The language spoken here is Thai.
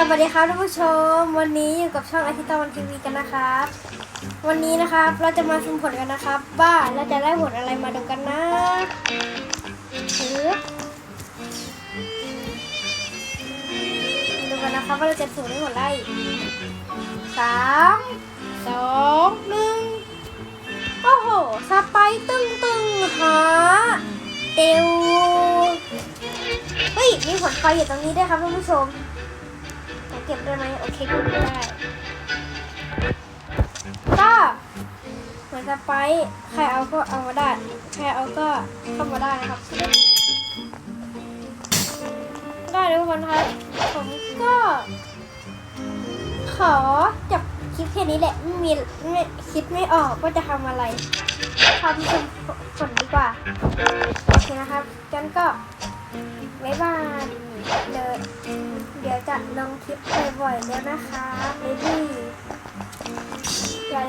สวัสดีครับท่านผู้ชม วันนี้อยู่กับช่องอาทิตย์ตะวันทีวีกันนะครับ วันนี้นะครับเราจะมาสุ่มผลกันนะครับว่าเราจะได้ผลอะไรมาดูกันนะถือดูกันนะครับว่าเราจะสุ่มได้ผลอะไรสามสองหนึ่งโอ้โหสไปตึงตึงหาเอวเฮ้ยมีผลไฟอยู่ตรงนี้ด้วยครับท่านผู้ชม เก็บได้ไหมโอเคเก็บได้ ก็เหมือนสไปใครเอาก็เอามาได้ ใครเอาก็เข้ามาได้นะครับได้ทุกคนครับผมก็ ขอจบคลิปแค่นี้แหละไม่มีไม่คิดไม่ออกว่าจะทำอะไรทำสุ่มผลดีกว่าโอเคนะครับกันก็บ๊ายบายเดี๋ย จะลงคลิปบ่อยๆแล้วนะคะบ๊ายบาย